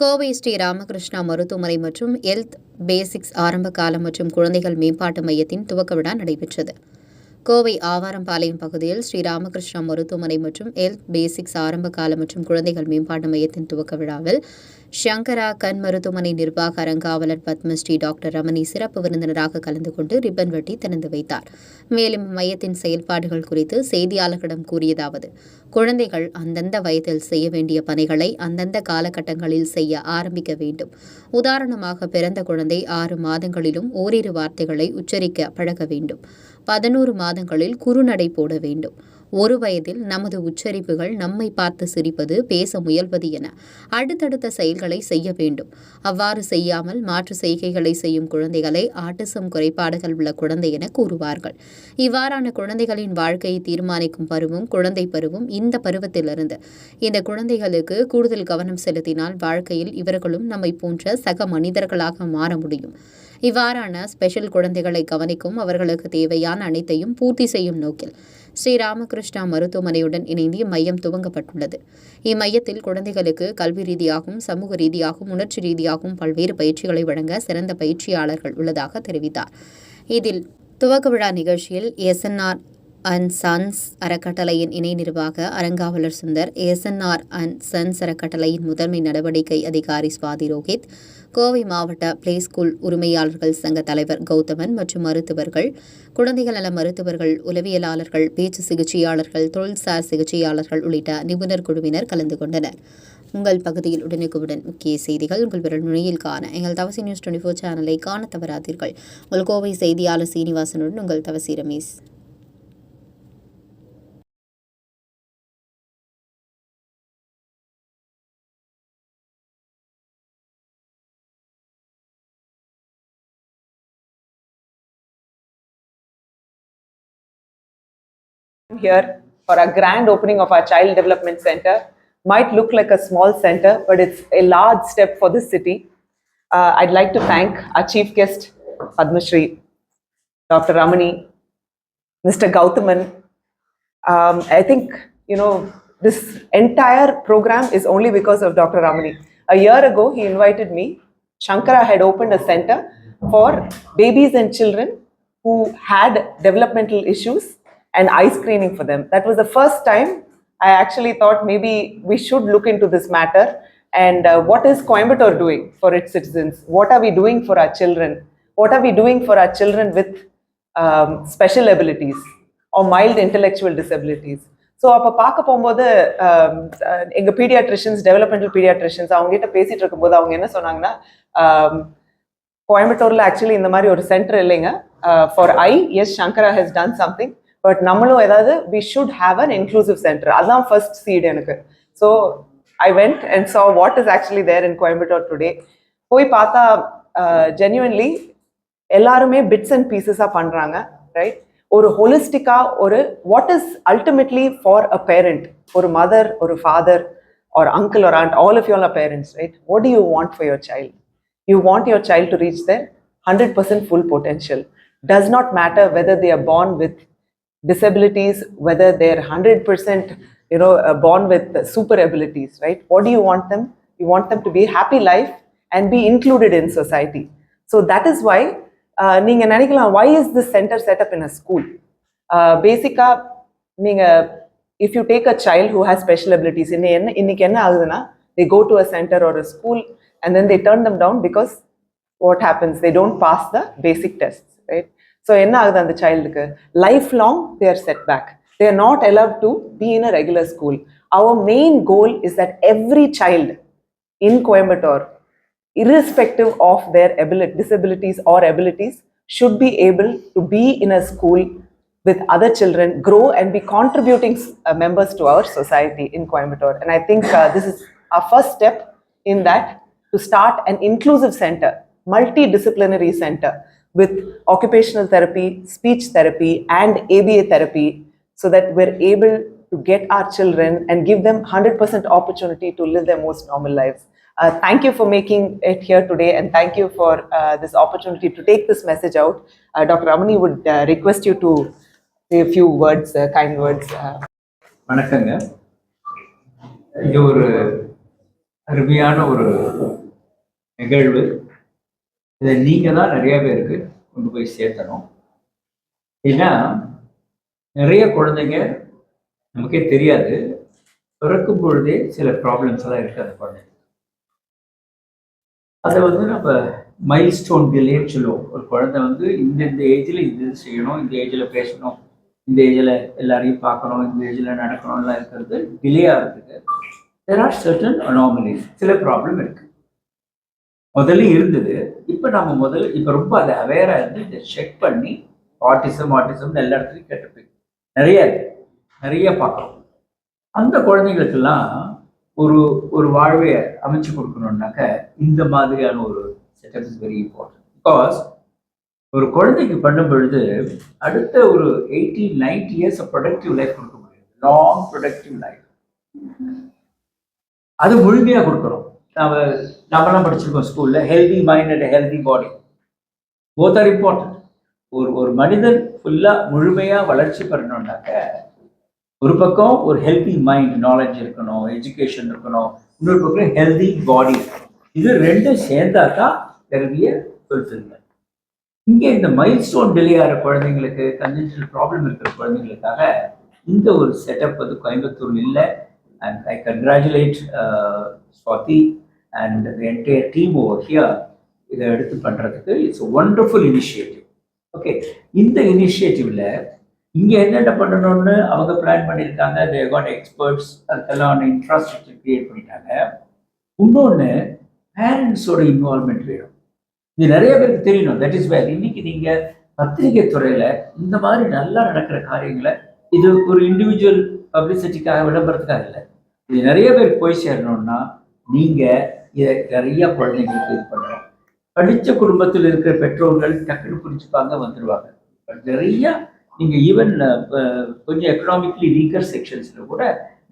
கோவை ஸ்ரீ ராமகிருஷ்ணா மருத்துவமனை மற்றும் health basics ஆரம்ப காலம் மற்றும் குழந்தைகள் மேம்பாட்டு மையத்தின் துவக்க விழா நடைபெற்றது. கோவை ஆவாரம்பாளையம் பகுதியில் ஸ்ரீ ராமகிருஷ்ணா மருத்துவமனை மற்றும் ஹெல்த் பேசிக்ஸ் ஆரம்ப கால மற்றும் குழந்தைகள் மேம்பாட்டு மையத்தின் துவக்க விழாவில் ஷங்கரா கண் மருத்துவமனை நிர்வாக அறங்காவலர் பத்மஸ்ரீ டாக்டர் ரமணி சிறப்பு விருந்தினராக கலந்து கொண்டு ரிப்பன் வெட்டி திறந்து வைத்தார். மேலும் மையத்தின் செயல்பாடுகள் குறித்து செய்தியாளர்களிடம் கூறியதாவது குழந்தைகள் அந்தந்த வயதில் செய்ய வேண்டிய பணிகளை அந்தந்த காலகட்டங்களில் செய்ய ஆரம்பிக்க வேண்டும். உதாரணமாக பிறந்த குழந்தை ஆறு மாதங்களிலும் ஓரிரு வார்த்தைகளை உச்சரிக்க பழக வேண்டும். பதினோரு மாதங்களில் குறுநடை போட வேண்டும். ஒரு வயதில் நமது உச்சரிப்புகள் நம்மை பார்த்து சிரிப்பது பேச முயல்வது என அடுத்தடுத்த செயல்களை செய்ய வேண்டும். அவ்வாறு செய்யாமல் மாற்று செய்கைகளை செய்யும் குழந்தைகளை ஆட்டிசம் குறைபாடுகள் உள்ள குழந்தை என கூறுவார்கள். இவ்வாறான குழந்தைகளின் வாழ்க்கையை தீர்மானிக்கும் பருவம் குழந்தை பருவம் இந்த பருவத்திலிருந்து. இந்த குழந்தைகளுக்கு கூடுதல் கவனம் செலுத்தினால் வாழ்க்கையில் இவர்களும் நம்மை போன்ற சக மனிதர்களாக மாற முடியும். இவ்வாறான ஸ்பெஷல் குழந்தைகளை கவனிக்கும் அவர்களுக்கு தேவையான அனைத்தையும் பூர்த்தி செய்யும் நோக்கில் ஸ்ரீ ராமகிருஷ்ணா மருத்துவமனையுடன் இணைந்து இம்மையம் துவங்கப்பட்டுள்ளது. இம்மையத்தில் குழந்தைகளுக்கு கல்வி ரீதியாகவும் சமூக ரீதியாகவும் உணர்ச்சி ரீதியாகவும் பல்வேறு பயிற்சிகளை வழங்க சிறந்த பயிற்சியாளர்கள் உள்ளதாக தெரிவித்தார். இதில் துவக்க விழா நிகழ்ச்சியில் எஸ்என்ஆர் அண்ட் சன்ஸ் அறக்கட்டளையின் இணை நிர்வாக அறங்காவலர் சுந்தர் எஸ்என்ஆர் அண்ட் சன்ஸ் அறக்கட்டளையின் முதன்மை நடவடிக்கை அதிகாரி சுவாதி ரோஹித் கோவை மாவட்ட பிளே ஸ்கூல் உரிமையாளர்கள் சங்க தலைவர் கௌதமன் மற்றும் மருத்துவர்கள் குழந்தைகள் நல மருத்துவர்கள் உளவியலாளர்கள் பேச்சு சிகிச்சையாளர்கள் தொழில்சார் சிகிச்சையாளர்கள் உள்ளிட்ட நிபுணர் குழுவினர் கலந்து கொண்டனர். உங்கள் பகுதியில் உடனுக்குடன் முக்கிய செய்திகள் உங்கள் விரல் நுழையில் காண எங்கள் தவசி நியூஸ் டுவெண்ட்டி ஃபோர் சேனலை காண தவறாதீர்கள். உங்கள் கோவை செய்தியாளர் சீனிவாசனுடன் உங்கள் தவசி Ramesh. Here for a grand opening of our child development center might look like a small center, but it's a large step for the city. Uh, I'd like to thank our chief guest, Padma Shri, Dr. Ramani, Mr. Gautaman. Um, I think, you know, this entire program is only because of Dr. Ramani. A year ago, he invited me. Shankara had opened a center for babies and children who had developmental issues and eye screening for them. That was the first time I actually thought maybe we should look into this matter and uh, what is Coimbatore doing for its citizens? What are we doing for our children? What are we doing for our children with um, special abilities or mild intellectual disabilities? So அப்போ பார்க்க போகும்போது um, அஹ், எங்க paediatricians developmental paediatricians அவங்க கிட்ட பேசிட்டு இருக்கும்போது அவங்க என்ன சொன்னாங்கன்னா um, கோயம்புத்தூர்ல ஆக்சுவலி இந்த மாதிரி ஒரு சென்டர் இல்லைங்க for I S Sankara has done something but நம்மளும் ஏதாவது we should have an inclusive centre அதான் ஃபர்ஸ்ட் சீட் எனக்கு so I went and saw what is actually there in Coimbatore today போய் பார்த்தா ஜென்யூன்லி எல்லாருமே பிட்ஸ் அண்ட் பீசஸாக பண்ணுறாங்க right ஒரு ஹோலிஸ்டிக்கா ஒரு what is ultimately for a parent ஒரு மதர் ஒரு father or uncle or aunt, all of you all are parents, right? What do you want for your child? You want your child to reach their 100% full potential. Does not matter whether they are born with disabilities, whether they're 100%, you know, uh, born with super abilities, right? What do you want them? You want them to be happy life and be included in society. So that is why, uh, நீங்க நினைக்கலாம் why is this center set up in a school? Uh, பேசிக்கா நீங்க if you take a child who has special abilities இன்னி என்ன இன்னைக்கு என்ன ஆகுதுன்னா they go to a center or a school and then they turn them down because what happens they don't pass the basic tests right so என்ன ஆகுது அந்த சைல்டுக்கு life long they are set back they are not allowed to be in a regular school our main goal is that every child in coimbatore irrespective of their ability, disabilities or abilities, should be able to be in a school with other children, grow and be contributing uh, members to our society in Coimbatore. And I think uh, this is our first step in that to start an inclusive center, multidisciplinary center with occupational therapy, speech therapy, and ABA therapy so that we're able to get our children and give them 100% opportunity to live their most normal lives. Uh, thank you for making it here today and thank you for uh, this opportunity to take this message out. Uh, Dr. Ramani would uh, request you to say a few words, uh, kind words. Uh, வணக்கங்க இது ஒரு அருமையான ஒரு நிகழ்வு இதை நீங்க தான் நிறைய பேருக்கு கொண்டு போய் சேர்த்தணும். ஏன்னா நிறைய குழந்தைங்க நமக்கே தெரியாது. பிறக்கும் பொழுதே சில ப்ராப்ளம்ஸ் எல்லாம் இருக்கு அந்த குழந்தைங்க அதை வந்து நம்ம மைல் ஸ்டோன் டிலேன்னு சொல்லுவோம். ஒரு குழந்தை வந்து இந்த இந்த ஏஜில் இது செய்யணும் இந்த ஏஜில் பேசணும் இந்த ஏஜில் எல்லாரையும் பார்க்கணும் இந்த ஏஜில் நடக்கணும்லாம் இருக்கிறது டிலே ஆகிறதுக்கு தெர் ஆர் சர்டன் அனாமலிஸ் சில ப்ராப்ளம் இருக்கு. முதல்ல இருந்தது. இப்போ நம்ம முதல்ல இப்போ ரொம்ப அதை அவேராக இருந்து இதை செக் பண்ணி ஆட்டிசம் ஆட்டிசம் எல்லா இடத்துலையும் கேட்டு போய் நிறைய நிறைய பார்க்குறோம். அந்த குழந்தைங்களுக்கெல்லாம் ஒரு ஒரு வாழ்வை அமைச்சு கொடுக்கணும்னாக்க இந்த மாதிரியான ஒரு setup is very important because ஒரு குழந்தைக்கு பண்ணும் பொழுது அடுத்த ஒரு eighty ninety years productive life கொடுக்க முடியும் லாங் ப்ரொடக்டிவ் லைஃப் அது முழுமையா கொடுக்குறோம் நம்ம நாமெல்லாம் படிச்சிருக்கோம் ஸ்கூல்ல healthy mind and healthy body both are important ஒரு ஒரு மனிதன் ஃபுல்லாக முழுமையாக வளர்ச்சி பெறணும்னாக்க ஒரு பக்கம் ஒரு ஹெல்தி மைண்ட் நாலேஜ் இருக்கணும் எஜுகேஷன் இருக்கணும் இன்னொரு பக்கம் ஹெல்தி பாடி இது ரெண்டும் சேர்ந்தா தான் கல்வியை fulfillment இங்கே இந்த மைல் ஸ்டோன் டிலே ஆகிற குழந்தைங்களுக்கு கன்ஜென்ஷனல் ப்ராப்ளம் இருக்கிற குழந்தைங்களுக்காக இந்த ஒரு செட்டப் வந்து கோயம்புத்தூர்ல இல்லை. And I congratulate Swathi and entire team over here இதை எடுத்து பண்ணுறதுக்கு இட்ஸ் ஒண்டர்ஃபுல் இனிஷியேட்டிவ் ஓகே இந்த இனிஷியேட்டிவில் இங்கே என்னென்ன பண்ணணும்னு அவங்க பிளான் பண்ணியிருக்காங்க? தே காட் எக்ஸ்பர்ட்ஸ் அதுக்கெல்லாம் இன்ஃப்ராஸ்ட்ரக்சர் கிரியேட் பண்ணிட்டாங்க. இன்னொன்று பேரண்ட்ஸோட இன்வால்மெண்ட் வேணும். இது நிறைய பேருக்கு தெரியணும். தட் இஸ் வேர் இன்னைக்கு நீங்கள் பத்திரிகை துறையில் இந்த மாதிரி நல்லா நடக்கிற காரியங்களை இது ஒரு இண்டிவிஜுவல் பப்ளிசிட்டிக்காக விளம்பரத்துக்காக இல்லை. இது நிறைய பேர் போய் சேரணும்னா நீங்கள் இதை நிறைய குழந்தைங்களுக்கு இது பண்ணுறோம் படித்த குடும்பத்தில் இருக்கிற பெற்றோர்கள் டக்குன்னு புரிஞ்சுப்பாங்க வந்துடுவாங்க பட் நிறைய நீங்கள் ஈவன் கொஞ்சம் எக்கனாமிக்லி வீக்கர் செக்ஷன்ஸில் கூட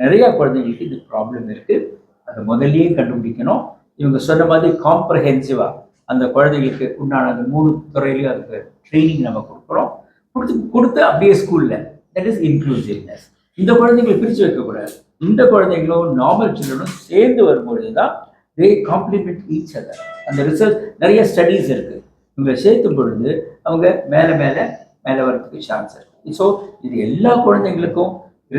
நிறைய குழந்தைங்களுக்கு இது ப்ராப்ளம் இருக்குது அதை முதல்லயே கண்டுபிடிக்கணும். இவங்க சொன்ன மாதிரி காம்ப்ரஹென்சிவாக அந்த குழந்தைகளுக்கு உண்டான அந்த மூணு துறையிலையும் அதுக்கு ட்ரைனிங் நம்ம கொடுக்குறோம். கொடுத்து கொடுத்து அப்படியே ஸ்கூலில் தட் இஸ் இன்க்ளூசிவ்னஸ் இந்த குழந்தைங்களை பிரித்து வைக்கக்கூடாது. இந்த குழந்தைங்களும் நார்மல் சில்ட்ரனும் சேர்ந்து வரும்பொழுது தான் தே காம்ப்ளிமெண்ட் ஈச் அதர் அந்த ரிசர்ச் நிறைய ஸ்டடீஸ் இருக்கு. இவங்களை சேர்த்தும் பொழுது அவங்க மேலே மேலே மேலே வரதுக்கு சான்ஸ் இருக்கு. ஸோ இது எல்லா குழந்தைங்களுக்கும்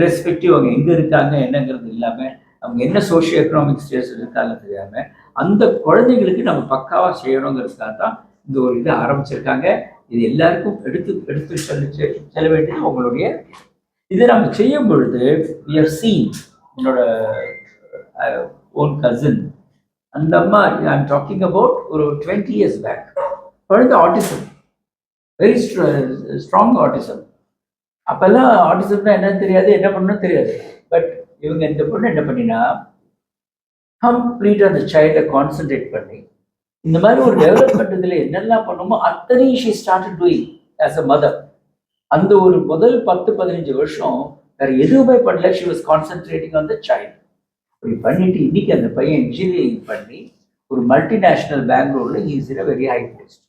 ரெஸ்பெக்டிவ் அவங்க எங்கே இருக்காங்க என்னங்கிறது இல்லாமல் அவங்க என்ன சோஷியோ எக்கனாமிக் ஸ்டேஜ் இருக்காங்கன்னு தெரியாமல் அந்த குழந்தைங்களுக்கு நம்ம பக்காவாக செய்யணுங்கிறதுக்காக தான் இந்த ஒரு இதை ஆரம்பிச்சிருக்காங்க. இது எல்லாருக்கும் எடுத்து எடுத்து செல்ல செல்ல வேண்டியது உங்களுடைய இதை நம்ம செய்யும் பொழுது வி have சீன் என்னோட uh, ஓன் கசின் அந்த அம்மா ஐம் டாக்கிங் அபவுட் ஒரு டுவெண்ட்டி இயர்ஸ் பேக் குழந்தை ஆட்டிசம் வெரி ஸ்ட்ராங் ஆட்டிசம் அப்போல்லாம் ஆட்டிசம்னா என்னன்னு தெரியாது என்ன பண்ணணும் தெரியாது. பட் இவங்க இந்த பொண்ணு என்ன பண்ணினா கம்ப்ளீட்டாக அந்த சைல்டை கான்சென்ட்ரேட் பண்ணி இந்த மாதிரி ஒரு டெவலப்மெண்ட் இதில் என்னெல்லாம் பண்ணுமோ அத்தனையும் she start doing as a mother அந்த ஒரு முதல் பத்து பதினஞ்சு வருஷம் வேற எதுவுமே பண்ணல. She was concentrating on the child இப்படி பண்ணிட்டு இன்னைக்கு அந்த பையன் இன்ஜினியரிங் பண்ணி ஒரு மல்டிநேஷனல் பெங்களூர்ல is in very high post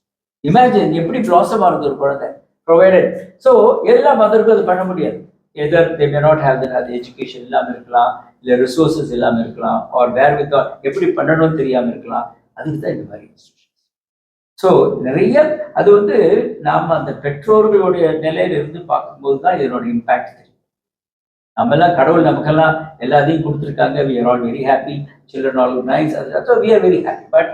imagine எப்படி பிளாசம் ஆனது ஒரு குழந்தை. ப்ரொவைடட் ஸோ எல்லா மதருக்கும் அது பண்ண முடியாது. Either they may not have that அது எஜுகேஷன் இல்லாமல் இருக்கலாம் இல்லை ரிசோர்சஸ் இல்லாமல் இருக்கலாம் ஆர் வேர் வித் எப்படி பண்ணணும்னு தெரியாமல் இருக்கலாம். அதுக்கு தான் இந்த மாதிரி இன்ஸ்டியூஷன் ஸோ நிறைய அது வந்து நாம் அந்த பெற்றோர்களுடைய நிலையில இருந்து பார்க்கும்போது தான் இதனோட இம்பேக்ட் நம்ம எல்லாம் கடவுள் நமக்கெல்லாம் எல்லாத்தையும் கொடுத்துருக்காங்க. We are all very happy children all nice அது we are very happy but